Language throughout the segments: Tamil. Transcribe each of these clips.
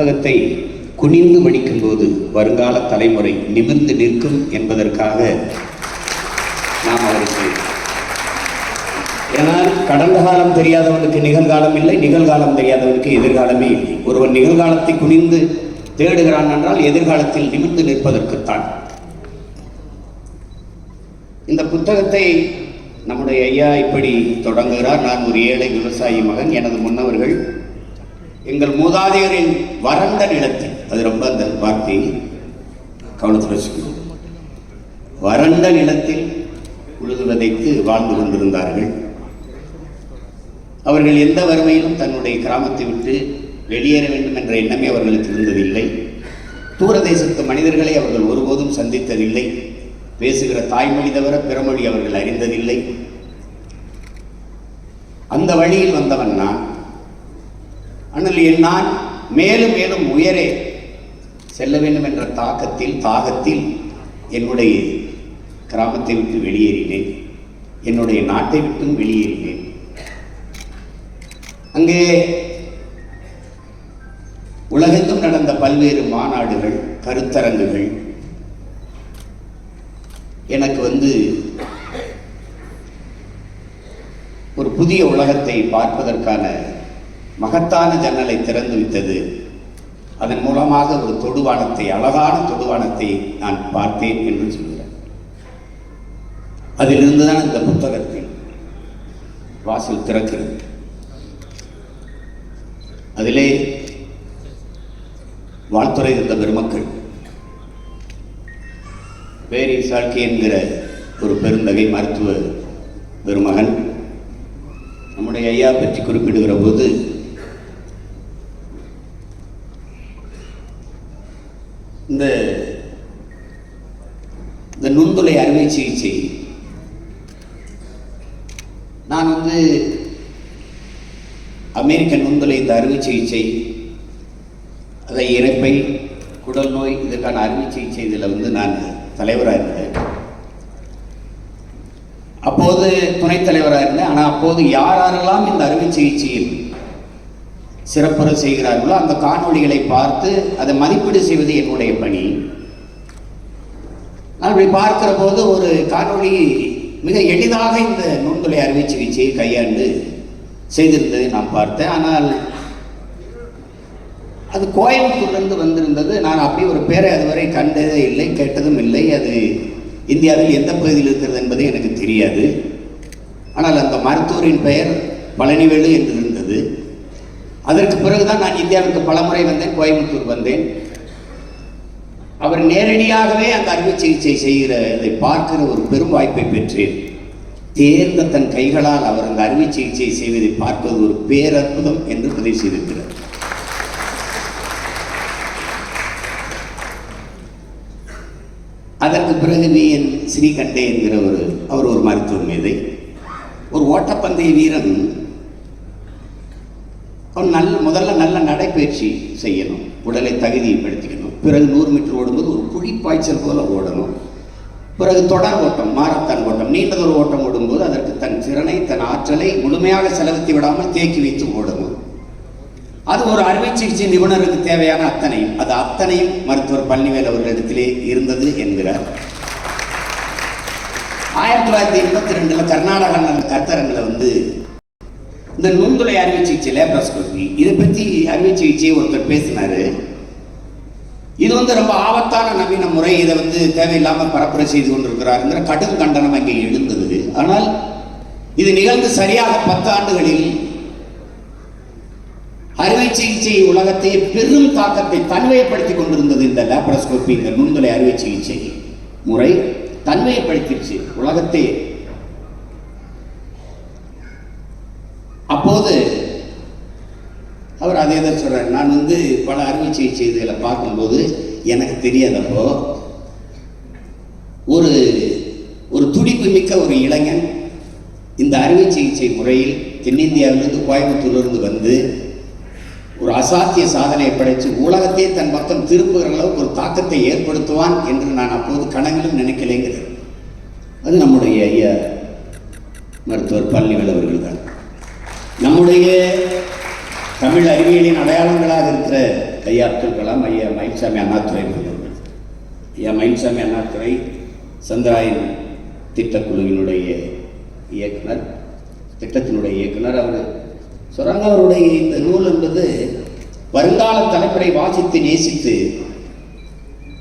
புத்தகத்தை குனிந்து படிக்கும்போது வருங்கால தலைமுறை நிமிர்ந்து நிற்கும் என்பதற்காக நாம் அவருக்கு ஏனால் கடந்த காலம் தெரியாதவனுக்கு நிகழ்காலம் இல்லை நிகழ்காலம் தெரியாதவனுக்கு எதிர்காலமே இல்லை. ஒருவன் நிகழ்காலத்தை குனிந்து தேடுகிறான் என்றால் எதிர்காலத்தில் நிமிர்ந்து நிற்பதற்குத்தான். இந்த புத்தகத்தை நம்முடைய ஐயா இப்படி தொடங்குகிறார். நான் ஒரு ஏழை விவசாயி மகன். எனது முன்னவர்கள் எங்கள் மூதாதையரின் வறண்ட நிலத்தில். அது ரொம்ப அந்த வார்த்தை கவனத்தில் வச்சுக்கணும். வறண்ட நிலத்தில் உழுது விதைத்து வாழ்ந்து கொண்டிருந்தார்கள். அவர்கள் எந்த வறுமையிலும் தன்னுடைய கிராமத்தை விட்டு வெளியேற வேண்டும் என்ற எண்ணமே அவர்களுக்கு இருந்ததில்லை. தூரதேசத்து மனிதர்களை அவர்கள் ஒருபோதும் சந்தித்ததில்லை. பேசுகிற தாய்மொழி தவிர பிறமொழி அவர்கள் அறிந்ததில்லை. அந்த வழியில் வந்தவன் நான். ஆனால் நான் மேலும் மேலும் உயரே செல்ல வேண்டும் என்ற தாக்கத்தில் தாகத்தில் என்னுடைய கிராமத்தை விட்டு வெளியேறினேன். என்னுடைய நாட்டை விட்டும் வெளியேறினேன். அங்கே உலகெங்கும் நடந்த பல்வேறு மாநாடுகள் கருத்தரங்குகள் எனக்கு வந்து ஒரு புதிய உலகத்தை பார்ப்பதற்கான மகத்தான ஜன்னலை திறந்து விட்டது அதன் மூலமாக ஒரு தொடுவானத்தை அழகான தொடுவானத்தை நான் பார்த்தேன் என்று சொல்கிறேன் அதிலிருந்து தான் இந்த புத்தகத்தில் வாசல் திறக்கிறது. அதிலே வாழ்த்துறை இருந்த பெருமக்கள். வேரி சாட்கி என்கிற ஒரு பெருந்தகை மருத்துவ பெருமகன் நம்முடைய ஐயா பற்றி குறிப்பிடுகிற போது இந்த இந்த நுண்துளை அறுவை சிகிச்சை. நான் வந்து அமெரிக்க நுண்துளை இந்த அறுவை சிகிச்சை அதை இறப்பை குடல் நோய் இதற்கான அறுவை சிகிச்சை இதில் வந்து நான் தலைவராக இருந்தேன். அப்போது துணைத் தலைவராக இருந்தேன். ஆனால் அப்போது யார் யாரெல்லாம் இந்த அறுவை சிகிச்சையில் சிறப்புற செய்கிறார்களோ அந்த காணொளிகளை பார்த்து அதை மதிப்பீடு செய்வது என்னுடைய பணி. நான் பார்க்கிற போது ஒரு காணொளி மிக எளிதாக இந்த நுண்துளை அறுவை சிகிச்சையை கையாண்டு செய்திருந்ததை நான் பார்த்தேன். ஆனால் அது கோயம்புத்தூர்லேருந்து வந்திருந்தது. நான் அப்படி ஒரு பேரை அதுவரை கண்டதே இல்லை கேட்டதும் இல்லை. அது இந்தியாவில் எந்த பகுதியில் இருக்கிறது என்பது எனக்கு தெரியாது. ஆனால் அந்த மருத்துவரின் பெயர் பழனிவேலு என்று இருந்தது அதற்கு பிறகுதான் நான் இந்தியாவுக்கு பலமுறை வந்தேன் கோயம்புத்தூர் வந்தேன். அவர் நேரடியாகவே அந்த அறுவை சிகிச்சை செய்கிற இதை பார்க்கிற ஒரு பெரும் வாய்ப்பை பெற்றேன். தேர்ந்த தன் கைகளால் அவர் அந்த அறுவை சிகிச்சை செய்வதை பார்ப்பது ஒரு பேரற்புதம் என்று பதிவு செய்திருக்கிறார். அதற்கு பிறகு வி என் ஸ்ரீகண்டே என்கிற ஒரு அவர் ஒரு மருத்துவ மேதை ஒரு ஓட்டப்பந்தய வீரன் அவன் நல்ல முதல்ல நல்ல நடைப்பயிற்சி செய்யணும். உடலை தகுதிப்படுத்திக்கணும். பிறகு நூறு மீட்டர் ஓடும்போது ஒரு குழிப்பாய்ச்சல் போல் ஓடணும். பிறகு தொடர் ஓட்டம் மாரத்தான் ஓட்டம். நீண்டதொரு ஓட்டம் ஓடும்போது அதற்கு தன் திறனை தன் ஆற்றலை முழுமையாக செலவுத்தி விடாமல் தேக்கி வைத்து ஓடணும். அது ஒரு அறுவை சிகிச்சை நிபுணருக்கு தேவையான அத்தனையும். அது அத்தனையும் மருத்துவர் பழனிவேல் அவர்களிடத்திலே இருந்தது என்கிறார். ஆயிரத்தி தொள்ளாயிரத்தி எண்பத்தி ரெண்டில் கர்நாடகா நடந்த வந்து இந்த நுண்துளை அறுவை சிகிச்சை லேப்ராஸ்கோபி இதை பற்றி அறுவை சிகிச்சையை ஒருத்தர் பேசினாரு. இது வந்து ரொம்ப ஆபத்தான நவீன முறை. இதை வந்து தேவையில்லாமல் பரப்புரை செய்து கொண்டிருக்கிறாருங்கிற கடும் கண்டனம் அங்கே எழுந்தது. ஆனால் இது நிகழ்ந்து சரியாக பத்து ஆண்டுகளில் அறுவை சிகிச்சை உலகத்தை பெரும் தாக்கத்தை தன்மையப்படுத்தி கொண்டிருந்தது இந்த லேப்ரோஸ்கோபி இந்த நுண்துளை அறுவை சிகிச்சை முறை தன்மையப்படுத்திடுச்சு உலகத்தை அப்போது அவர் அதே தான் சொல்றார் நான் வந்து பல அறுவை சிகிச்சை இதில் பார்க்கும்போது எனக்கு தெரியாதப்போ ஒரு ஒரு துடிப்பு மிக்க ஒரு இளைஞன் இந்த அறுவை சிகிச்சை முறையில் தென்னிந்தியாவிலிருந்து கோயம்புத்தூர்லேருந்து வந்து ஒரு அசாத்திய சாதனையை படைத்து உலகத்தையே தன் பக்கம் திரும்புகிற அளவுக்கு ஒரு தாக்கத்தை ஏற்படுத்துவான் என்று நான் அப்போது கனவிலும் நினைக்கலைங்கிறது அது நம்முடைய ஐயா மருத்துவர் பழனிவேல் அவர்கள் தான். நம்முடைய தமிழ் அறிவியலின் அடையாளங்களாக இருக்கிற ஐயா அப்துல் கலாம் ஐயா மயில்சாமி அண்ணாத்துறை அவர்கள் ஐயா மயில்சாமி அண்ணாத்துறை சந்திராயன் திட்டக்குழுவினுடைய இயக்குனர். திட்டத்தினுடைய இயக்குனர் அவர். சொல்கிறாங்க அவருடைய இந்த நூல் என்பது வருங்கால தலைமுறை வாசித்து நேசித்து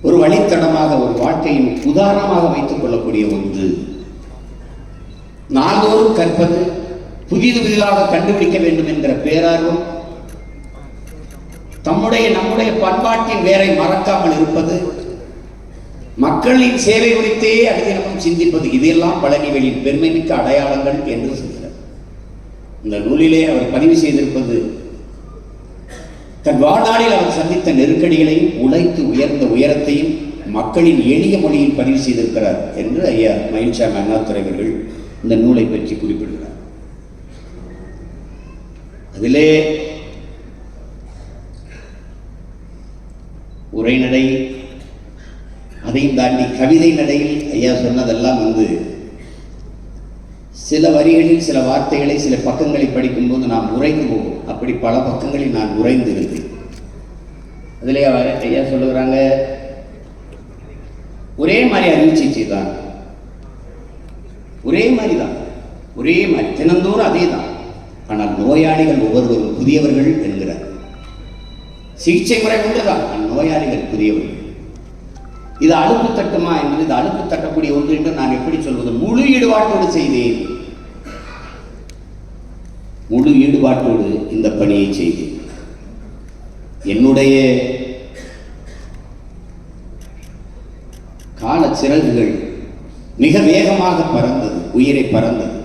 ஒரு வழித்தடமாக ஒரு வாழ்க்கையின் உதாரணமாக வைத்துக் கொள்ளக்கூடிய ஒன்று. நாள்தோறும் கற்பது புதிது புதிதாக கண்டுபிடிக்க வேண்டும் என்கிற பேரார்வம் தம்முடைய நம்முடைய பண்பாட்டின் வேரை மறக்காமல் இருப்பது மக்களின் சேவை குறித்தே அடிதினமும் சிந்திப்பது இதெல்லாம் பழனிகளின் பெருமைமிக்க அடையாளங்கள் என்று சொல்கிறார். இந்த நூலிலே அவர் பதிவு செய்திருப்பது தன் வாழ்நாளில் அவர் சந்தித்த நெருக்கடிகளையும் உழைத்து உயர்ந்த உயரத்தையும் மக்களின் எளிய மொழியில் பதிவு செய்திருக்கிறார் என்று ஐயா மயில்சாமி அண்ணாதுரை அவர்கள் இந்த நூலை பற்றி குறிப்பிடுகிறார். அதிலே உரைநடை அதையும் தாண்டி கவிதை நடையில் ஐயா சொன்னதெல்லாம் வந்து சில வரிகளில் சில வார்த்தைகளை சில பக்கங்களை படிக்கும்போது நாம் உரைந்து போவோம். அப்படி பல பக்கங்களில் நான் உரைந்து இருந்தேன் அதிலே அவர் ஐயா சொல்லுகிறாங்க ஒரே மாதிரி அறிவிச்சிச்சு தான் ஒரே மாதிரி தான் ஒரே மாதிரி தினந்தோறும் அதே தான் ஆனால் நோயாளிகள் ஒவ்வொருவரும் புதியவர்கள் என்கிறார். சிகிச்சை முறை ஒன்றுதான் நோயாளிகள் புதியவர்கள். இது அழுப்பு தட்டுமா என்பது இது அழுப்பு தட்டக்கூடிய ஒன்று என்று நான் எப்படி சொல்வது? முழு ஈடுபாட்டோடு செய்தேன். முழு ஈடுபாட்டோடு இந்த பணியை செய்தேன். என்னுடைய கால சிறகுகள் மிக வேகமாக பறந்தது உயிரை பறந்தது.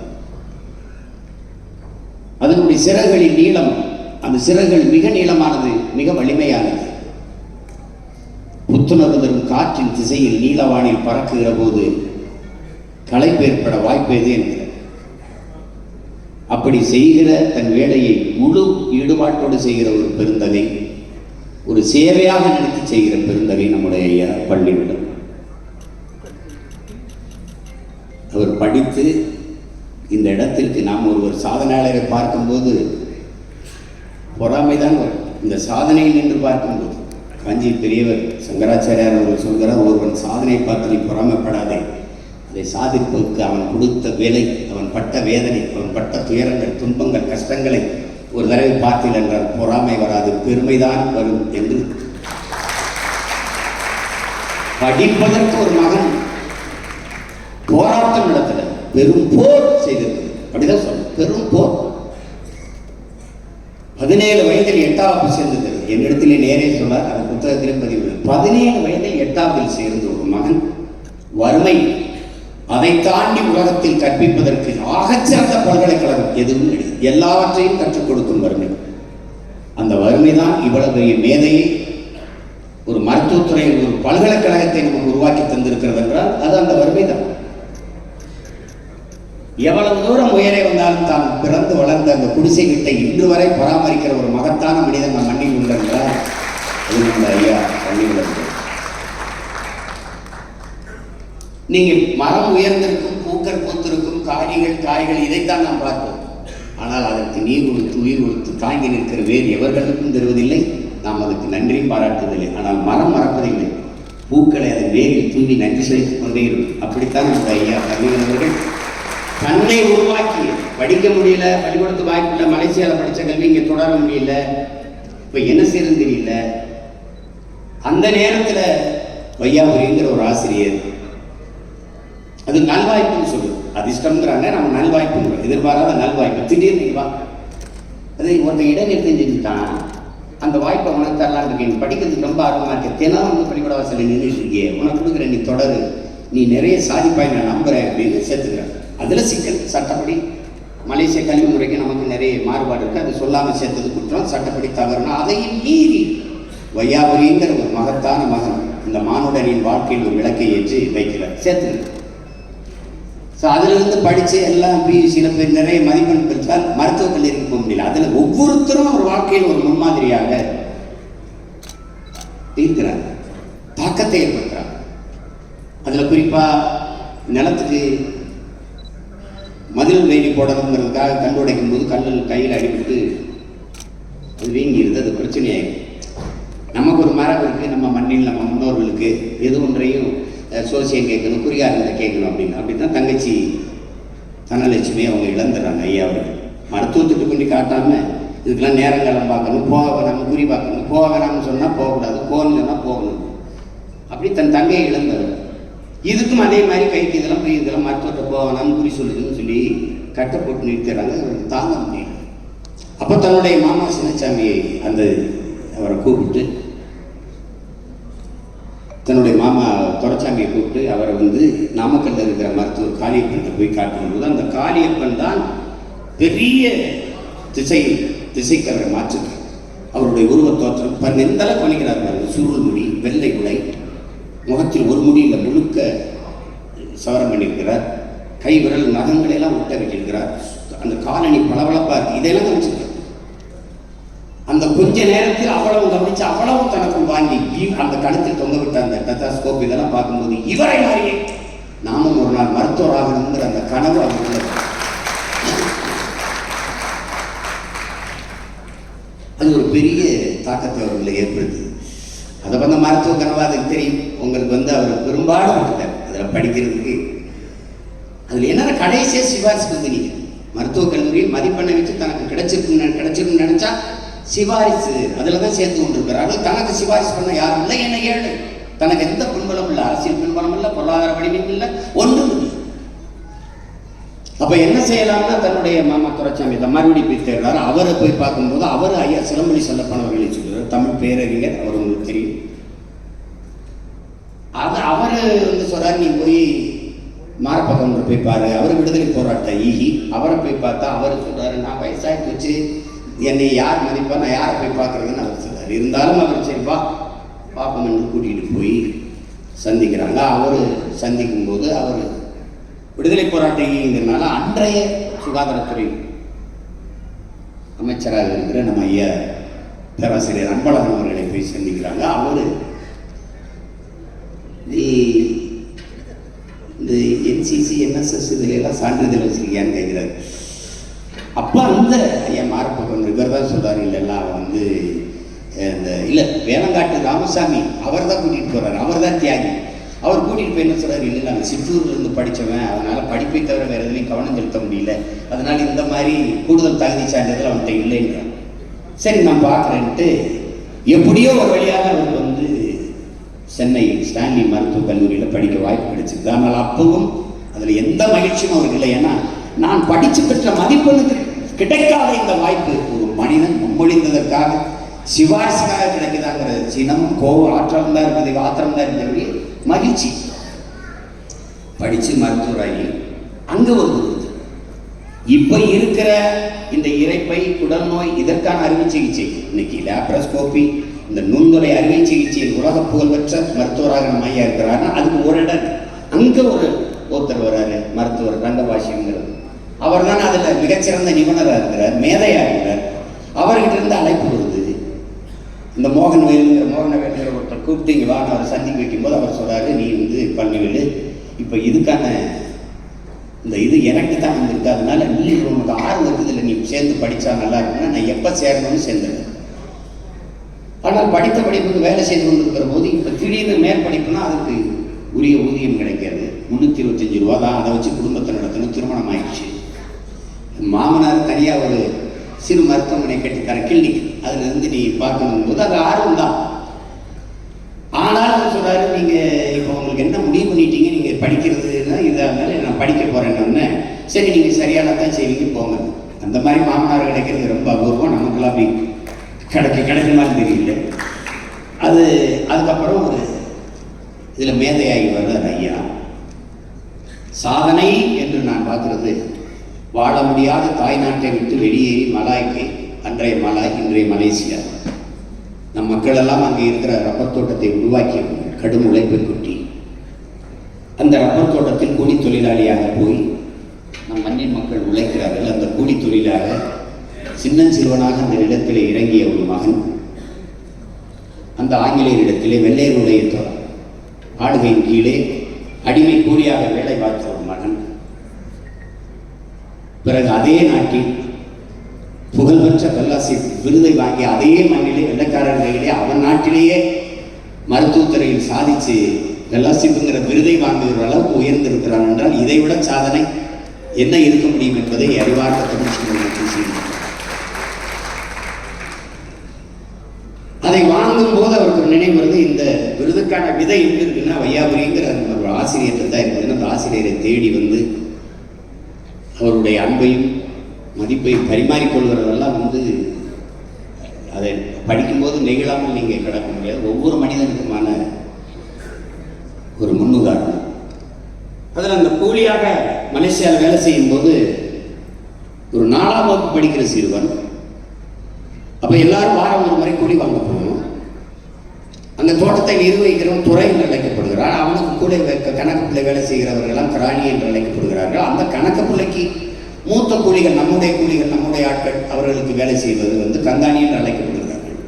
அதனுடைய சிறகுகளின் நீளம் அந்த சிறகுகள் மிக நீளமானது மிக வலிமையானது. புத்துணர்வு தரும் காற்றின் திசையில் நீலவானில் பறக்குகிற போது களைப்பு ஏற்பட வாய்ப்பு எது என்கிறார். அப்படி செய்கிற தன் வேலையை முழு ஈடுபாட்டோடு செய்கிற ஒரு பெருந்தகை ஒரு சேவையாக நினைத்து செய்கிற பெருந்தகை நம்முடைய ஐயா பள்ளிவிடம். அவர் படித்து இந்த இடத்திற்கு நாம் ஒருவர் சாதனையாளரை பார்க்கும்போது பொறாமைதான் வரும். இந்த சாதனையில் நின்று பார்க்கும்போது. காஞ்சி பெரியவர் சங்கராச்சாரியார் அவர்கள் சொல்கிறார் ஒருவன் சாதனை பார்த்து நீ பொறாமைப்படாதே. அதை சாதிப்பதற்கு அவன் கொடுத்த வேலை அவன் பட்ட வேதனை அவன் பட்ட துயரங்கள் துன்பங்கள் கஷ்டங்களை ஒரு தடவை பார்த்தீர்கள் என்றால் பொறாமை வராது பெருமைதான் வரும் என்று படிப்பதற்கு ஒரு மகன் போராட்டம் நடத்தல பெரும் போர் செய்திருக்கிறது அப்படிதான் சொல்ல பெரும் போர். பதினேழு வயதில் எட்டாவது சேர்ந்தது. என்னிடத்திலே நேரே சொன்னார் அந்த புத்தகத்திலே பதிவு. பதினேழு வயதில் எட்டாவதில் சேர்ந்த ஒரு மகன் வறுமை அதை தாண்டி உலகத்தில் கற்பிப்பதற்கு ஆகச்சிறந்த பல்கலைக்கழகம் எதுவும் கிடையாது எல்லாவற்றையும் கற்றுக் கொடுக்கும் வறுமை. அந்த வறுமைதான் இவ்வளவு பெரிய மேதையை ஒரு மருத்துவத்துறை ஒரு பல்கலைக்கழகத்தை நமக்கு உருவாக்கி தந்திருக்கிறது என்றால் அது அந்த வறுமை தான் எவ்வளவு தூரம் உயரே வந்தாலும் தான் பிறந்து வளர்ந்த அந்த குடிசை வீட்டை இன்று வரை பராமரிக்கிற ஒரு மகத்தான மனிதன் நம் மண்ணில் உண்டென்றால் அது நம்ம ஐயா பள்ளிகளுக்கு நீங்கள் மரம் உயர்ந்திருக்கும் பூக்கள் பூத்திருக்கும் காய்கள் காய்கள் இதைத்தான் நாம் பார்ப்போம். ஆனால் அதற்கு நீர் கொடுத்து உயிர் கொடுத்து தாங்கி நிற்கிற வேறு எவர்களுக்கும் தருவதில்லை. நாம் அதுக்கு நன்றியும் பாராட்டுவதில்லை ஆனால் மரம் மறப்பதில்லை. பூக்களை அதன் வேரில் தூவி நன்றி செலுத்திக் கொண்டே இருக்கும். அப்படித்தான் அந்த ஐயா கவிஞர் தன்னை உருவாக்கி படிக்க முடியல பள்ளிக்கூடத்து வாய்ப்பு இல்லை மலேசியாவில் படித்த கல்வி இங்கே தொடர முடியல. இப்போ என்ன செய்யறதுன்னு தெரியல. அந்த நேரத்தில் வையாபுரிங்கிற ஒரு ஆசிரியர். அது நல்வாய்ப்புன்னு சொல்லுது. அதிர்ஷ்டம்ங்கிறாங்க நம்ம நல்வாய்ப்பு எதிர்பாராத நல்வாய்ப்பு. திடீர்னு நீ வா. அது ஒருத்த இடைநிறுத்தி செஞ்சுட்டான். அந்த வாய்ப்பை உனக்கு தரலான்னு இருக்கேன். படிக்கிறதுக்கு ரொம்ப ஆர்வமாக இருக்கு. தினம் வந்து பள்ளிக்கூட வாசலில் நின்றுட்டு இருக்கே உனக்கு கொடுக்குற நீ தொடரு. நீ நிறைய சாதிப்பாய் நான் நம்புறேன் அப்படின்னு சேர்த்துக்கிறேன் அதில் சிக்கல் சட்டப்படி மலேசிய கல்வி முறைக்கு நமக்கு நிறைய மாறுபாடு இருக்குது அது சொல்லாமல் சேர்த்தது குற்றம் சட்டப்படி தவறுனா அதையும் மீறி வையாபுரிங்கிற ஒரு மகத்தான மகன் இந்த மானுடனின் வாழ்க்கையில் ஒரு விளக்கை ஏற்றி வைக்கிறார். சேர்த்துக்கிறார் ஸோ அதிலிருந்து படித்து எல்லாம் சில பேர் நிறைய மதிப்பெண் பெற்றால் மருத்துவக் கல்லூரிக்கு போக முடியல. அதில் ஒவ்வொருத்தரும் ஒரு வாழ்க்கையில் ஒரு முன்மாதிரியாக இருக்கிறார். தாக்கத்தை ஏற்படுத்துறாங்க அதில் குறிப்பாக நிலத்துக்கு மதில் வேலி போடணுங்கிறதுக்காக கல் உடைக்கும் போது கல்லில் கையில் அடிபட்டு அது வீங்கிருது அது பிரச்சனையாகும் நமக்கு ஒரு மரம் இருக்குது நம்ம மண்ணில் நம்ம முன்னோர்களுக்கு எது ஒன்றையும் சோசியம் கேட்கணும் குறியாரங்களை கேட்கணும் அப்படின்னு. அப்படி தான் தங்கச்சி தனலட்சுமி அவங்க இழந்துடுறாங்க ஐயா அவர்கள். மருத்துவத்துக்கு பண்ணி காட்டாமல் இதுக்கெல்லாம் நேரங்காலம் பார்க்கணும் போக வேணாம் குறி பார்க்கணும். போக வேணாம்னு சொன்னால் போகக்கூடாது போகணும்னு சொன்னால் போகணும். அப்படி தன் தங்கையை இழந்தவர். இதுக்கும் அதே மாதிரி கைக்கு இதெல்லாம் போய் இதெல்லாம் மருத்துவத்தை போகலாம் குறி சொல்லுதுன்னு சொல்லி கட்டை போட்டு நிறுத்திடுறாங்க. அவருக்கு தாங்க முடியல. அப்போ தன்னுடைய மாமா சின்னசாமியை அந்த அவரை கூப்பிட்டு தன்னுடைய மாமா துரைச்சாமியை கூப்பிட்டு அவரை வந்து நாமக்கல்ல இருக்கிற மருத்துவர் காளியப்பன்கிட்ட போய் காட்டும்போது அந்த காளியப்பன் தான் பெரிய திசை திசைக்கு அவரை மாற்றுகிறார். அவருடைய உருவத் தோற்றம் பாருங்க எந்த அளவுக்கு பண்ணிக்கிறார் பாருங்க. சுருள் முடி வெள்ளை உடை. முகத்தில் ஒரு முடியில் முழுக்க சவரம் பண்ணியிருக்கிறார். கை விரல் நகங்களை எல்லாம் ஒட்ட வச்சிருக்கிறார். அந்த காலணி பளபளப்பாக இருக்குது இதெல்லாம் கவனிச்சிருக்கார் அந்த கொஞ்ச நேரத்தில் அவ்வளவு கவனிச்சு அவ்வளவு தனக்குள் வாங்கி அந்த கழுத்தில் தொங்க விட்ட அந்த டெத்தாஸ்கோப் இதெல்லாம் பார்க்கும்போது இவரை மாதிரியே நாமும் ஒரு நாள் மருத்துவராகணுங்கிற அந்த கனவு அவருக்குள்ள அது ஒரு பெரிய தாக்கத்தை அவர்களை ஏற்படுத்துது. அதை வந்து மருத்துவ கனவு அதுக்கு தெரியும். உங்களுக்கு வந்து அவர் பெரும்பாலும் விட்டுட்டார் அதில் படிக்கிறதுக்கு. அதில் என்னென்ன கடைசியாக சிபாரிசு வந்து நீங்கள் மருத்துவக் கல்லூரியில் மதிப்பெண்ணை வச்சு தனக்கு கிடைச்சிருக்குன்னு கிடைச்சிருக்குன்னு நினச்சா சிபாரிசு அதில் தான் சேர்த்து கொண்டிருக்கிறார் அது தனக்கு சிபாரிசு பண்ண யாரும் இல்லை. என்ன ஏழு தனக்கு எந்த பின்பலம் இல்லை. அரசியல் பின்பலம் இல்லை. பொருளாதார வடிவம் இல்லை. ஒன்றும் இல்லை. அப்போ என்ன செய்யலாம்னா தன்னுடைய மாமா துரைச்சாமி தான் மறுபடியும் போய் தேடுறாரு. அவரை போய் பார்க்கும்போது அவர் ஐயா சிலம்பொலி செல்லப்பனவர்களை சொல்லுவார். தமிழ் பேரறிஞர் அவர் உங்களுக்கு தெரியும். அது அவர் வந்து சொல்றாரு நீ போய் மாரப்பக்கம் போய் பாரு. அவர் விடுதலை போராட்ட ஈகி. அவரை போய் பார்த்தா அவர் சொல்றாரு நான் வயசாகி போச்சு என்னை யார் மதிப்பா? நான் யாரை போய் பார்க்கறதுன்னு அவர் சொல்கிறார் இருந்தாலும் அவர் சரி வா. பாப்பம் என்று கூட்டிகிட்டு போய் சந்திக்கிறாங்க. அவர் சந்திக்கும் போது அவர் விடுதலை போராட்ட ஈகிங்கிறனால அன்றைய சுகாதாரத்துறை அமைச்சராக இருக்கிற நம்ம ஐயா பேராசிரியர் அன்பழகன் அவர்களை போய் சந்திக்கிறாங்க. அவர் இந்த என்சிசி என்எஸ்எஸ் இதுல எல்லாம் சான்றிதழ் வச்சிருக்கியான்னு கேட்கிறார் அப்போ அந்த ஐயா மாரப்பக்கம் இவர் தான் சொல்றாரு இல்லைல்ல அவன் வந்து இந்த இல்லை வேலங்காட்டு ராமசாமி அவர் தான் கூட்டிகிட்டு போறாரு. அவர் தான் தியாகி. அவர் கூட்டிகிட்டு போய் என்ன சொல்கிறார் இல்லை நாங்கள் சிற்றூர்லேருந்து படித்தவன் அதனால் படிப்பை தவிர வேறு எதுலையும் கவனம் செலுத்த முடியல. அதனால் இந்த மாதிரி கூடுதல் தகுதி சான்றிதழ் அவன்கிட்ட இல்லைன்றான் சரி நான் பார்க்குறேன்ட்டு எப்படியோ ஒரு வழியாக அவருக்கு வந்து சென்னை ஸ்டான்லி மருத்துவக் கல்லூரியில் படிக்க வாய்ப்பு கிடைச்சிருக்கு. ஆனால் அப்பவும் அதில் எந்த மகிழ்ச்சியும் அவருக்கு இல்லை. ஏன்னா நான் படித்து பெற்ற மதிப்பெண்ணுக்கு கிடைக்காத இந்த வாய்ப்பு ஒரு மனிதன் முன்மொழிந்ததற்காக சிபாரிசுக்காக கிடைக்குதாங்கிறது சினம் கோவம் ஆற்றம் தான் இருக்குது ஆத்திரம் தான் இருந்தபடி மகிழ்ச்சி. படித்து மருத்துவராகி அங்கே ஒரு குரு இப்போ இருக்கிற இந்த இறைப்பை குடல் நோய் இதற்கான அறுவை சிகிச்சை. இன்னைக்கு லேப்ரோஸ்கோபி இந்த நுண்துறை அறுவை சிகிச்சையில் உலக புகழ்பெற்ற மருத்துவராக நம்ம ஐயா இருக்கிறாருன்னா அதுக்கு ஒரு இடம் அங்கே அங்க ஒரு ஒருத்தர் வராரு மருத்துவர் ரங்கபாஷிங்கிறது அவர் தான் அதில் மிகச்சிறந்த நிபுணராக இருக்கிறார் மேதையாக இருக்கிறார். அவர்கிட்ட இருந்து அழைப்பு இந்த மோகன் வேலுங்கிற மோகன வேலுங்கிற ஒருத்தர் கூப்பிட்டு இங்கே வா நான் சந்திக்கு சந்திக்க வைக்கும்போது அவர் சொல்கிறாரு நீ வந்து பண்ணிவிடு. இப்போ இதுக்கான இந்த இது எனக்கு தான் வந்திருக்கு. அதனால நீ உனக்கு ஆர்வம் இருக்குது இல்லை நீ சேர்ந்து படித்தா நல்லா இருக்கும்னா நான் எப்போ சேரணும்னு சேர்ந்துருக்கேன். ஆனால் படித்த படிப்புக்கு வேலை செய்து கொண்டிருக்கிற போது இப்போ திடீர்னு மேற்படிப்புனா அதுக்கு உரிய ஊதியம் கிடைக்காது முந்நூற்றி இருபத்தஞ்சி ரூபா தான் அதை வச்சு குடும்பத்தை நடத்தணும். திருமணம் ஆயிடுச்சு மாமனார் தனியாக ஒரு சிறு மருத்துவமனை கட்டித்தர கிளினிக். அதுல இருந்து நீ பார்க்கணும் போது அது ஆர்வம் தான் ஆனாலும் சொல்றாரு நீங்க இப்போ உங்களுக்கு என்ன முடிவு பண்ணிட்டீங்க நீங்க படிக்கிறதுன்னா இதாக இருந்தாலும் நான் படிக்க போறேன்னு சரி நீங்க சரியான தான் செய்வீங்க போங்க. அந்த மாதிரி மாமனார் கிடைக்கிறது ரொம்ப அபூர்வம். நமக்குலாம் அப்படி கிடைக்க கிடைக்க மாதிரி தெரியல. அது அதுக்கப்புறம் ஒரு இதில் மேதையாகி வர்றார் ஐயா. சாதனை என்று நான் பார்க்குறது. வாழ முடியாத தாய்நாட்டை விட்டு வெளியேறி மலாய்க்கு அன்றைய மலாய் இன்றைய மலேசியா. நம் மக்கள் எல்லாம் அங்கே இருக்கிற ரப்பர் தோட்டத்தை உருவாக்கிய கடும் உழைப்பை கொட்டி அந்த ரப்பர் தோட்டத்தில் கூலி தொழிலாளியாக போய் நம் மண்ணின் மக்கள் உழைக்கிறார்கள். அந்த கூலி தொழிலாக சின்னஞ்சிறுவனாக அந்த நிலத்திலே இறங்கிய ஒரு மகன் அந்த ஆங்கிலேயரிடத்திலே வெள்ளையருடைய தொ- ஆளுகையின் கீழே அடிமை கூலியாக வேலை பார்த்தவர் பிறகு அதே நாட்டில் புகழ்பெற்ற பல்லாசி விருதை வாங்கி அதே மண்ணிலே வெள்ளக்காரர் கையிலே அவன் நாட்டிலேயே மருத்துவத்துறையில் சாதிச்சு வெள்ளாசிப்புங்கிற விருதை வாங்குகிற அளவுக்கு உயர்ந்திருக்கிறான் என்றால் இதைவிட சாதனை என்ன இருக்க முடியும் என்பதை அறிவார்ந்த தமிழ் செய்கிறார் அதை வாங்கும் போது அவருக்கு ஒரு நினைவு வருது இந்த விருதுக்கான விதை எங்க இருக்குன்னா வையாபுரிங்கிற அந்த ஒரு தான் இருந்ததுன்னு அந்த ஆசிரியரை தேடி வந்து அவருடைய அன்பையும் மதிப்பையும் பரிமாறிக்கொள்கிறதெல்லாம் வந்து அதை படிக்கும்போது நெகிழாமல் நீங்கள் கிடக்க முடியாது. ஒவ்வொரு மனிதனுக்குமான ஒரு முன்னுதாரணம். அதில் அந்த கூலியாக மலேசியாவில் வேலை செய்யும்போது ஒரு நாலாம் வகுப்பு படிக்கிற சிறுவன் அப்போ எல்லாரும் வாரம் ஒரு முறை கூலி வாங்க அந்த தோட்டத்தை நிர்வகிக்கிறவன் துறை என்று அழைக்கப்படுகிறான் அவனுக்கு கூட கணக்கு பிள்ளை வேலை செய்கிறவர்களெல்லாம் கிராணி என்று அழைக்கப்படுகிறார்கள். அந்த கணக்கு பிள்ளைக்கு மூத்த கூலிகள் நம்முடைய கூலிகள் நம்முடைய ஆட்கள் அவர்களுக்கு வேலை செய்வது வந்து கந்தாணி என்று அழைக்கப்படுகிறார்கள்.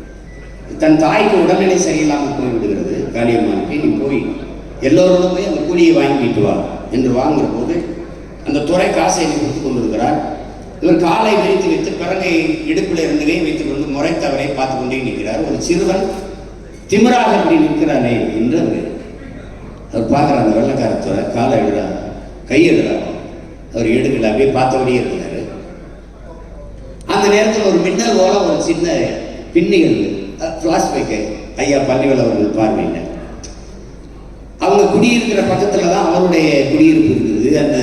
தன் தாய்க்கு உடல்நிலை சரியில்லாமல் போய்விடுகிறது. காளியம்மானுக்கு நீ போய் எல்லோரோடும் போய் அந்த கூலியை வாங்கிட்டு வா என்று வாங்குற போது அந்த துறை காசை கொடுத்து கொண்டிருக்கிறார். இவர் காலை விரித்து வைத்து பிறகை இடுப்பில் இருந்ததை வைத்துக் கொண்டு முறைத்தவரை பார்த்து கொண்டே நிற்கிறார். ஒரு சிறுவன் திமிராக அப்படி நிற்கிறானே என்று அவர் அவர் பார்க்குற அந்த வெள்ளக்காரத்தோட காலை எழுதா கை எழுதா அவர் எடுக்கல அப்படியே பார்த்தபடியே இருக்கிறாரு. அந்த நேரத்தில் ஒரு மின்னல் போல ஒரு சின்ன பின்னிகள் ஃப்ளாஷ்பேக்கு ஐயா பள்ளிவல் அவர்கள் பார்வையிட்ட அவங்க குடியிருக்கிற பக்கத்தில் தான் அவருடைய குடியிருப்பு இருக்குது. அந்த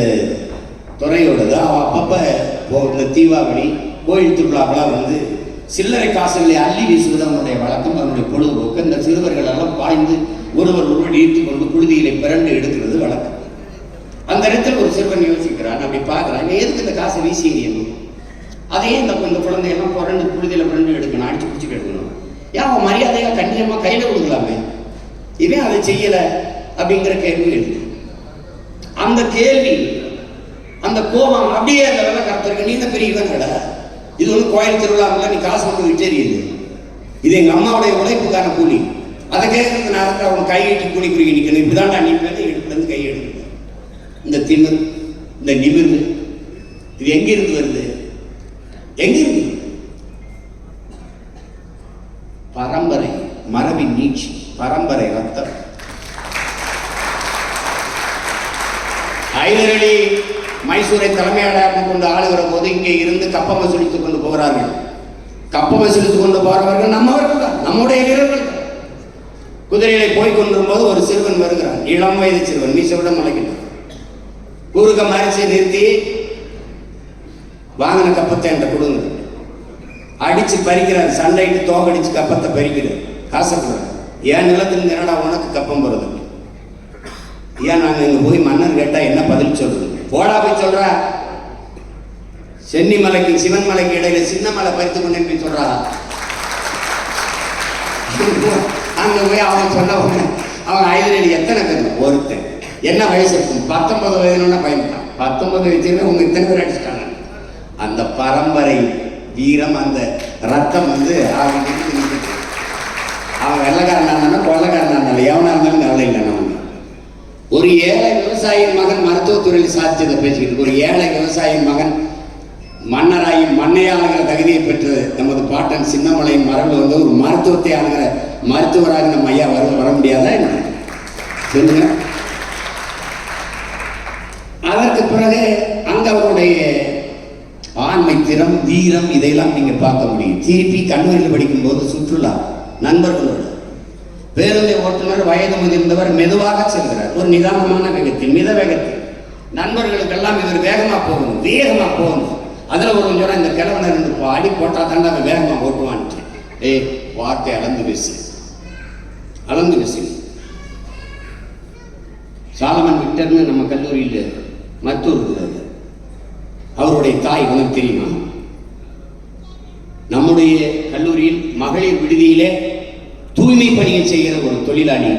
துறையோடது. அவன் அப்பப்போ இந்த தீபாவளி கோயில் திருவிழாக்கெல்லாம் வந்து சில்லறை காசுகளை அள்ளி வீசுவது அவனுடைய வழக்கம் அவனுடைய பொழுதுபோக்கு. இந்த சிறுவர்கள் எல்லாம் பாய்ந்து ஒருவர் ஒருவர் ஈர்த்து கொண்டு புழுதிகளை பிறண்டு எடுக்கிறது வழக்கம். அந்த இடத்துல ஒரு சிறுவன் யோசிக்கிறான் அப்படி பார்க்குறான் எதுக்கு இந்த காசை வீசி எறியணும் அதையே இந்த இந்த குழந்தையெல்லாம் புரண்டு புழுதியில் பிறண்டு எடுக்கணும் அடிச்சு பிடிச்சிட்டு எடுக்கணும். ஏன் அவன் மரியாதையாக கண்ணியமாக கையில் கொடுக்கலாமே. இவன் அதை செய்யலை அப்படிங்கிற கேள்வி எழுது. அந்த கேள்வி அந்த கோபம் அப்படியே அந்த வெள்ளக்காரத்திற்கு நீ இந்த பெரிய இவன் கடை இது வந்து கோயில் திருவிழாவில் நீ காசு கொண்டு விட்டேறியது இது எங்கள் அம்மாவுடைய உழைப்புக்கான கூலி. அதை கேட்கறது நேரத்தில் அவங்க கையெட்டி கூலி குறுக்கி நிற்கணும் இப்படிதான்டா நீ பேருந்து எடுத்துலேருந்து கை எடுக்கணும் இந்த திமிர் இந்த நிமிர்வு இது எங்கிருந்து வருது? எங்கிருந்து? பரம்பரை மரபின் நீட்சி பரம்பரை ரத்தம். ஐதரளி மைசூரை தலைமையாளராக கொண்டு ஆளுகிற போது இங்கே இருந்து கப்பம் வசூலித்துக் கொண்டு போகிறார்கள். கப்பம் வசூலித்துக் கொண்டு போறவர்கள் நம்மவர்கள் தான் நம்முடைய வீரர்கள் குதிரையில போய் கொண்டிருக்கும் போது ஒரு சிறுவன் வருகிறான். இளம் வயது சிறுவன் மீசவிட மலைக்கிட்டான். ஊருக்க மறைச்சி நிறுத்தி வாங்கின கப்பத்தை என்கிட்ட கொடுங்க. அடிச்சு பறிக்கிறார். சண்டைக்கு தோகடிச்சு கப்பத்தை பறிக்கிறார். காசப்படுறார் கொடுறார் என் நிலத்துல என்னடா உனக்கு கப்பம் வருது? ஏன் நாங்க இங்கே போய் மன்னர் கேட்டால் என்ன பதில் சொல்றது? போடா போய் சொல்றா. சென்னி மலைக்கு சிவன் மலைக்கு இடையில சின்ன மலை பறித்து கொண்டு போய் சொல்றா. அங்க போய் அவன் சொன்ன அவன் ஐதரடி எத்தனை பேர்? ஒருத்தன். என்ன வயசு இருக்கும்? பத்தொன்பது வயதுனா பயந்துட்டான். பத்தொன்பது வயசுல உங்க இத்தனை பேர் அடிச்சுட்டாங்க. அந்த பரம்பரை வீரம் அந்த ரத்தம் வந்து அவன் அவன் வெள்ளக்காரனா இருந்தாலும் கொள்ளக்காரனா இருந்தாலும் எவனா இருந்தாலும் கவலை இல்லை நம்ம ஒரு ஏழை விவசாயியின் மகன் மருத்துவத்துறையில் சாதிச்சதை பேசிக்கிட்டு ஒரு ஏழை விவசாயியின் மகன் மன்னராகி மண்ணையாளுகிற தகுதியை பெற்றது நமது பாட்டன் சின்னமலையின் மரபில் வந்து ஒரு மருத்துவத்தை ஆளுகிற மருத்துவராக நம்ம ஐயா வர வர முடியாதா என்ன? சொல்லுங்க. அதற்கு பிறகு அங்க அவருடைய ஆண்மை திறம் வீரம் இதையெல்லாம் நீங்க பார்க்க முடியும். திருப்பி கல்லூரியில் படிக்கும்போது சுற்றுலா நண்பர்களோடு. பேருந்தை ஓட்டுநர் வயது முதிர்ந்தவர் மெதுவாக செல்கிறார். ஒரு நிதானமான வேகத்தில் மித வேகத்தில். நண்பர்களுக்கெல்லாம் இவர் வேகமா போகணும் வேகமா போகணும் அதுல ஒரு சொல்ல இந்த கிழவனை ரெண்டு அடி போட்டா தாண்டா அவன் வேகமா ஓட்டுவான்ட்டு ஏய் வார்த்தை அளந்து பேசு அளந்து பேசு சாலமன் விக்டர்னு நம்ம கல்லூரியில் மருத்துவர் அவருடைய தாய் உனக்கு தெரியுமா? நம்முடைய கல்லூரியில் மகளிர் விடுதியிலே தூய்மை பணியை செய்கிற ஒரு தொழிலாளி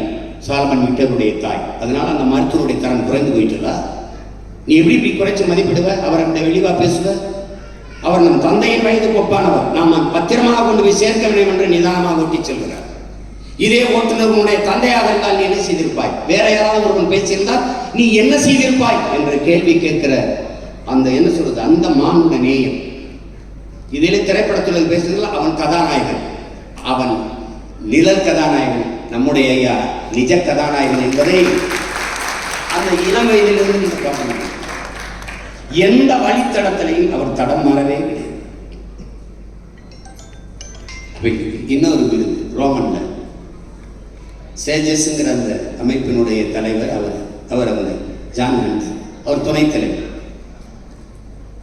சாலமன் விக்டருடைய தாய். அதனால் அந்த மருத்துவருடைய தரம் குறைந்து போயிட்டுதா நீ எப்படி இப்படி குறைச்சி மதிப்பிடுவ? அவர் அந்த வெளிவா பேசுவ. அவர் நம் தந்தையின் வயதுக்கு ஒப்பானவர். நாம் பத்திரமாக கொண்டு போய் சேர்க்க வேண்டும் என்று நிதானமாக ஒட்டி செல்கிறார். இதே ஓட்டுநர் உன்னுடைய தந்தையாக இருந்தால் நீ என்ன செய்திருப்பாய்? வேற யாராவது ஒருவன் பேசியிருந்தால் நீ என்ன செய்திருப்பாய்? என்ற கேள்வி கேட்கிற அந்த என்ன சொல்றது அந்த மானுட நேயம். இதிலே திரைப்படத்தில் பேசுறதுல அவன் கதாநாயகன். அவன் நிழல் கதாநாயகன் நம்முடைய ஐயா நிஜ கதாநாயகன் என்பதை அந்த இளம் வயதிலிருந்து நீங்க பார்க்கணும் எந்த வழித்தடத்திலையும் அவர் தடம் மாறவே கிடையாது இன்னொரு விருது ரோமன்ல சேஜஸ்ங்கிற அந்த அமைப்பினுடைய தலைவர் அவர் அவர் அவர் ஜான் அவர் துணைத் தலைவர்.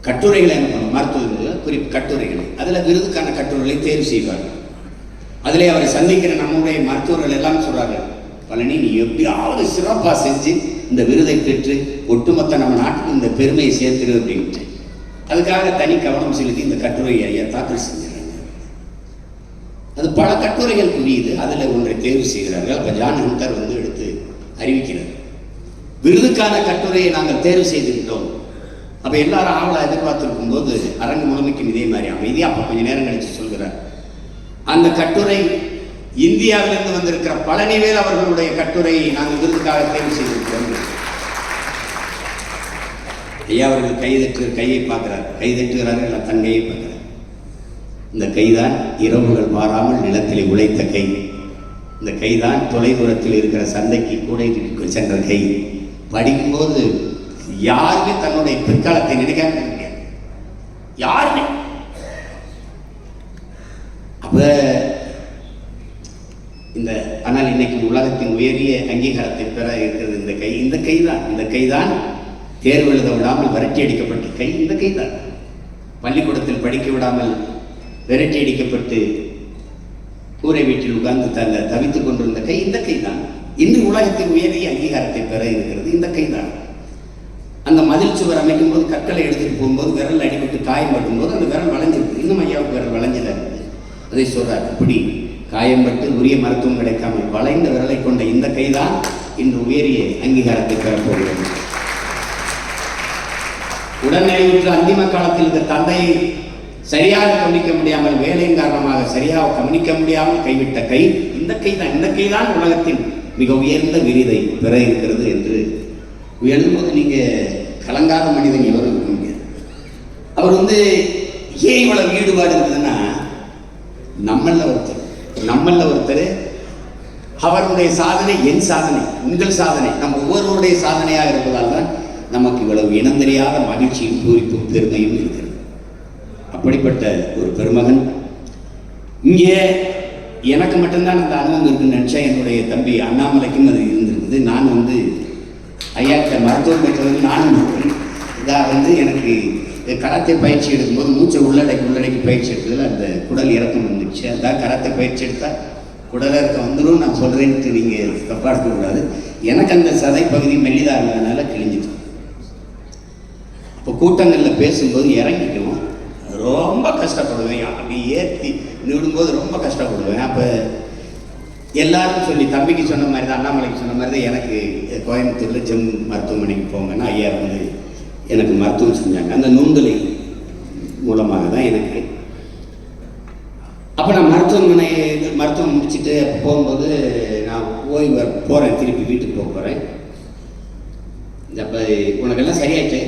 கட்டுரைகளை மருத்துவர்கள் குறிப்பு கட்டுரைகளை அதில் விருதுக்கான கட்டுரைகளை தேர்வு செய்வார்கள். அதிலே அவரை சந்திக்கிற நம்முடைய மருத்துவர்கள் எல்லாம் சொல்றாங்க பழனி நீ எப்படியாவது சிறப்பாக செஞ்சு இந்த விருதை பெற்று ஒட்டுமொத்த நம்ம நாட்டுக்கு இந்த பெருமையை சேர்த்துடு அப்படின்ட்டு. அதுக்காக தனி கவனம் செலுத்தி இந்த கட்டுரையை ஐயா தாக்கல் செஞ்சாங்க அது பல கட்டுரைகள் புரியுது. அதில் ஒன்றை தேர்வு செய்கிறார்கள். அப்போ ஜான் ஹண்டர் வந்து எடுத்து அறிவிக்கிறார். விருதுக்கான கட்டுரையை நாங்கள் தேர்வு செய்துவிட்டோம். அப்போ எல்லாரும் ஆவலாக எதிர்பார்த்துருக்கும் போது அரங்கு முழுமைக்கும் இதே மாதிரி அமைதி. அப்போ கொஞ்ச நேரம் கழிச்சு சொல்கிறார். அந்த கட்டுரை இந்தியாவிலிருந்து வந்திருக்கிற பழனிவேல் அவர்களுடைய கட்டுரையை நாங்கள் விருதுக்காக தேர்வு செய்திருக்கிறோம். ஐயா அவர்கள் கைதட்டு கையை பார்க்கிறார். கைதட்டுகிறார்கள் இல்லை தன் கையை பார்க்கிறார். இந்த கைதான் இரவுகள் மாறாமல் நிலத்திலே உழைத்த கை. இந்த கைதான் தொலைதூரத்தில் இருக்கிற சந்தைக்கு கூடை சென்ற கை. படிக்கும்போது யாருமே தன்னுடைய பிற்காலத்தை நினைக்காம இருக்க யாருமே. அப்ப இந்த ஆனால் இன்னைக்கு உலகத்தின் உயரிய அங்கீகாரத்தை பெற இருக்கிறது இந்த கை. இந்த கைதான். இந்த கைதான் தேர்வு எழுத விடாமல் விரட்டி அடிக்கப்பட்ட கை. இந்த கைதான். பள்ளிக்கூடத்தில் படிக்க விடாமல் விரட்டி அடிக்கப்பட்டு கூரை வீட்டில் உட்கார்ந்து தந்த தவித்துக் கொண்டிருந்த கை இந்த கைதான். இன்று உலகத்தின் உயரிய அங்கீகாரத்தை பெற இருக்கிறது இந்த கைதான். அந்த மதில் சுவர் அமைக்கும் போது கற்களை எடுத்துட்டு போகும்போது விரல் அடிபட்டு காயம் போது அந்த விரல் வளைஞ்சிருக்கு இன்னும் ஐயாவுக்கு விரல் வளைஞ்சலை. அதை சொல்றார். இப்படி காயம்பட்டு உரிய மருத்துவம் கிடைக்காமல் வளைந்த விரலை கொண்ட இந்த கைதான் இன்று உயரிய அங்கீகாரத்தை பெறப்போகிறது உடல்நிலையுற்ற அந்திம காலத்தில் இந்த தந்தையை சரியாக கவனிக்க முடியாமல் வேலையின் காரணமாக சரியாக கவனிக்க முடியாமல் கைவிட்ட கை இந்த கை தான் இந்த கை தான் உலகத்தின் மிக உயர்ந்த விரிதை பெற இருக்கிறது என்று எழுதும்போது நீங்க கலங்காத மனிதன் இவர் இருக்க முடியாது. அவர் வந்து ஏன் இவ்வளவு ஈடுபாடு இருக்குதுன்னா நம்மள ஒருத்தர் நம்மள ஒருத்தர் அவருடைய சாதனை என் சாதனை உங்கள் சாதனை நம்ம ஒவ்வொருவருடைய சாதனையாக இருப்பதால் தான் நமக்கு இவ்வளவு இனம் தெரியாத மகிழ்ச்சியும் பூரிப்பும் பெருமையும் இருக்கிறது. அப்படிப்பட்ட ஒரு பெருமகன். இங்கே எனக்கு மட்டும்தான் அந்த அனுபவம் இருக்குன்னு நினச்சா என்னுடைய தம்பி அண்ணாமலைக்கும் அது இருந்திருக்குது நான் வந்து ஐயா மருத்துவமனை மருத்துவம் நானும் இதாக வந்து எனக்கு கராத்தே பயிற்சி எடுக்கும்போது மூச்சை உள்ளடக்கி உள்ளடக்கி பயிற்சி எடுத்ததில் அந்த குடல் இறக்கம் வந்துச்சு. அதான் கராத்தே பயிற்சி எடுத்தால் குடல் இறக்கம் வந்துடும் நான் சொல்கிறேன்ட்டு நீங்கள் தப்பாக எடுக்கக்கூடாது எனக்கு அந்த சதை பகுதி மெல்லிதாக இருந்ததுனால கிழிஞ்சிட்டோம் இப்போ கூட்டங்களில் பேசும்போது இறங்கிக்குவோம். ரொம்ப கஷ்டப்படுவேன். அப்படி ஏற்றி நிடும்போது ரொம்ப கஷ்டப்படுவேன். அப்போ எல்லாரும் சொல்லி தம்பிக்கு சொன்ன மாதிரி தான் அண்ணாமலைக்கு சொன்ன மாதிரி தான் எனக்கு கோயம்புத்தூரில் ஜெம் மருத்துவமனைக்கு போங்கன்னா ஐயா வந்து எனக்கு மருத்துவம் செஞ்சாங்க. அந்த நோந்தலை மூலமாக தான் எனக்கு. அப்போ நான் மருத்துவமனை மருத்துவம் முடிச்சுட்டு போகும்போது நான் ஓய்வு போகிறேன் திருப்பி வீட்டுக்கு போக போகிறேன் அப்போ உனக்கெல்லாம் சரியாயிட்டு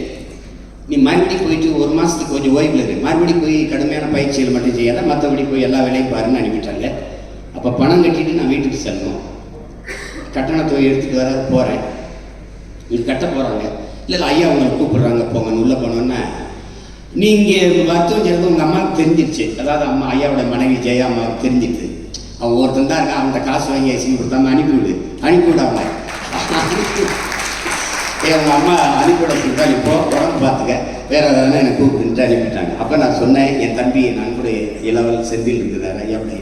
நீ மறுபடியும் போயிட்டு ஒரு மாதத்துக்கு கொஞ்சம் ஓய்வில் இருக்கு மறுபடியும் போய் கடுமையான பயிற்சிகள் மட்டும் செய்யாத மற்றபடி போய் எல்லா வேலையும் பாருன்னு அனுப்பிட்டாங்க. அப்போ பணம் கட்டிட்டு நான் வீட்டுக்கு செல்லணும். கட்டணத்தொகை எடுத்துகிட்டு வர போகிறேன் இது கட்ட போகிறாங்க இல்லை இல்லை ஐயா உங்களை கூப்பிடுறாங்க போங்க உள்ளே போனோன்னே நீங்கள் வருத்தம் சேர்ந்து உங்கள் அம்மாவுக்கு தெரிஞ்சிருச்சு. அதாவது அம்மா ஐயாவோட மனைவி ஜெயா அம்மாவுக்கு தெரிஞ்சிட்டு அவன் ஒருத்தன் தான் இருக்கான் அவன்கிட்ட காசு வாங்கி ஐசி கொடுத்தாம அனுப்பிவிடு. அனுப்பிவிட அவனை என் அம்மா அனுப்பிவிட சொல்லிட்டா இப்போ உடம்பு பார்த்துக்க வேற ஏதாவது எனக்கு கூப்பிட்டு அனுப்பிட்டாங்க. அப்போ நான் சொன்னேன் என் தம்பி என் நண்புடைய இளவல் செந்தில் இருக்கிறார் ஐயாவுடைய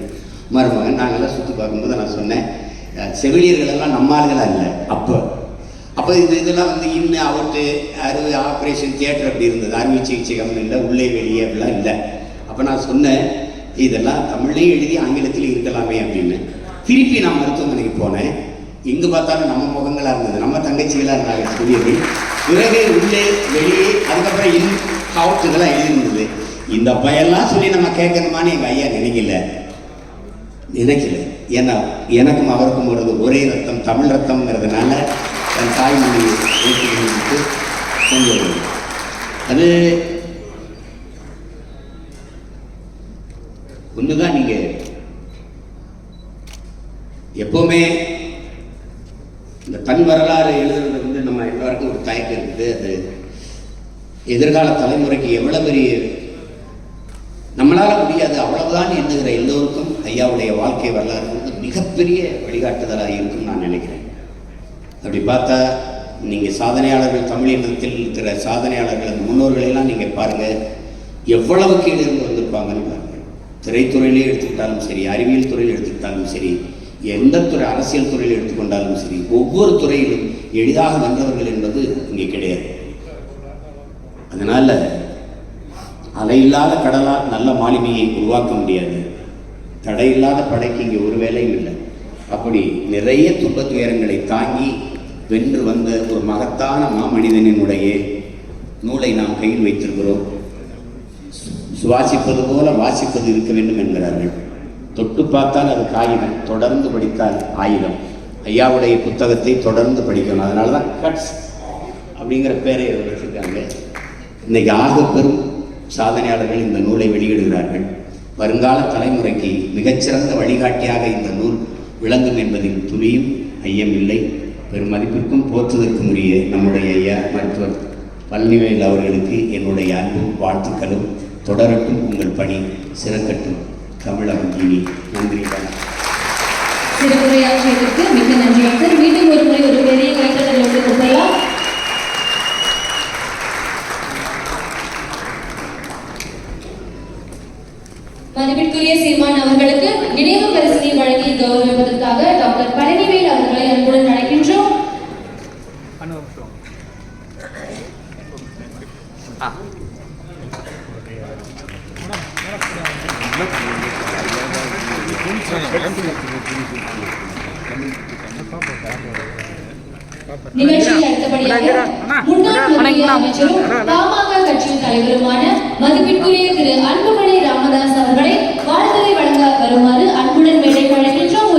மருமகன். நாங்கள்லாம் சுற்றி பார்க்கும்போது நான் சொன்னேன் செவிலியர்கள் எல்லாம் நம்ம இல்லை அப்போ. அப்போ இது இதெல்லாம் வந்து இன்னும் அவுட்டு அறுவை ஆப்ரேஷன் தியேட்டர் அப்படி இருந்தது. அறுவை சிகிச்சை கம்மி இல்லை உள்ளே வெளியே அப்படிலாம் இல்லை. அப்போ நான் சொன்னேன் இதெல்லாம் தமிழ்லேயும் எழுதி ஆங்கிலத்தில் இருக்கலாமே அப்படின்னு. திருப்பி நான் மருத்துவமனைக்கு போனேன். எங்கே பார்த்தாலும் நம்ம முகங்களாக இருந்தது. நம்ம தங்கச்சிகளாக இருந்தாங்க ஸ்டுடியோவில் பிறகு உள்ளே வெளியே அதுக்கப்புறம் இன் அவுட் இதெல்லாம் எழுதிருந்தது இந்த பையெல்லாம் சொல்லி நம்ம கேட்கணுமான்னு எங்கள் ஐயா நினைக்கல. நினைக்கல. ஏன்னா எனக்கும் அவருக்கும் வருது ஒரே ரத்தம் தமிழ் ரத்தம்ங்கிறதுனால என் தாய்மொழி ஏற்றுக்கொண்டு கொஞ்சம் அது ஒண்ணுதான் நீங்க? நீங்கள் எப்போவுமே இந்த தன் வரலாறு எழுதுறது வந்து நம்ம எல்லாருக்கும் ஒரு தயக்கம் இருக்குது. அது எதிர்கால தலைமுறைக்கு எவ்வளோ பெரிய நம்மளால முடியாது அவ்வளவுதான் எண்ணுகிற எல்லோருக்கும் ஐயாவுடைய வாழ்க்கை வரலாறு வந்து மிகப்பெரிய வழிகாட்டுதலாக இருக்கும்னு நான் நினைக்கிறேன். அப்படி பார்த்தா நீங்கள் சாதனையாளர்கள் தமிழினத்தில் இருக்கிற சாதனையாளர்கள் அந்த முன்னோர்களெல்லாம் நீங்கள் பாருங்கள் எவ்வளவு கீழே இருந்து வந்திருப்பாங்கன்னு பாருங்கள் திரைத்துறையிலே எடுத்துக்கிட்டாலும் சரி அறிவியல் துறையில் எடுத்துக்கிட்டாலும் சரி எந்த துறை அரசியல் துறையில் எடுத்துக்கொண்டாலும் சரி ஒவ்வொரு துறையிலும் எளிதாக வந்தவர்கள் என்பது இங்கே கிடையாது. அதனால் அலையில்லாத கடலால் நல்ல மாலுமியை உருவாக்க முடியாது. தடையில்லாத படைக்கு இங்கே ஒரு வேலையும் இல்லை. அப்படி நிறைய துன்பத் துயரங்களை தாங்கி வென்று வந்த ஒரு மகத்தான மாமனிதனினுடைய நூலை நாம் கையில் வைத்திருக்கிறோம். சு- சுவாசிப்பது போல வாசிப்பது இருக்க வேண்டும் என்கிறார்கள். தொட்டு பார்த்தால் அது காகிதம் தொடர்ந்து படித்தால் ஆயுதம். ஐயாவுடைய புத்தகத்தை தொடர்ந்து படிக்கணும். அதனால தான் கட்ஸ் அப்படிங்கிற பேரை அவர் வச்சிருக்காங்க. இன்னைக்கு ஆக பெரும் சாதனையாளர்கள் இந்த நூலை வெளியிடுகிறார்கள். வருங்கால தலைமுறைக்கு மிகச்சிறந்த வழிகாட்டியாக இந்த நூல் விளங்கும் என்பதில் துளியும் ஐயம் இல்லை பெரும் மதிப்பிற்கும் போற்றுதற்கும் உரிய நம்முடைய ஐயா மருத்துவர் பழனிவேல் அவர்களுக்கு என்னுடைய அன்பும் வாழ்த்துக்களும். தொடரட்டும் உங்கள் பணி சிறக்கட்டும். தமிழகம் இனி நன்றி வணக்கம். சிறப்புரையாற்றியதற்கு நன்றி. டாக்டர் மீண்டும் ஒரு முறை ஒரு பெரிய கைத்தட்டல் கொடுக்கலாம் மதிப்பிற்குரிய சீமான் அவர்களுக்கு நினைவு பரிசினை வழங்கி கௌரவிப்பதற்காக டாக்டர் பழனிவேல் அவர்களை அன்புடன் நிகழ்ச்சியில் அடுத்தபடியாக முன்னாள் முதலமைச்சரும் பாமக கட்சியின் தலைவருமான மதிப்பிற்குரிய திரு அன்புமணி ராமதாஸ் அவர்களை வாழ்த்துறை வழங்க வருமாறு அன்புடன் மேடை அழைக்கின்றோம்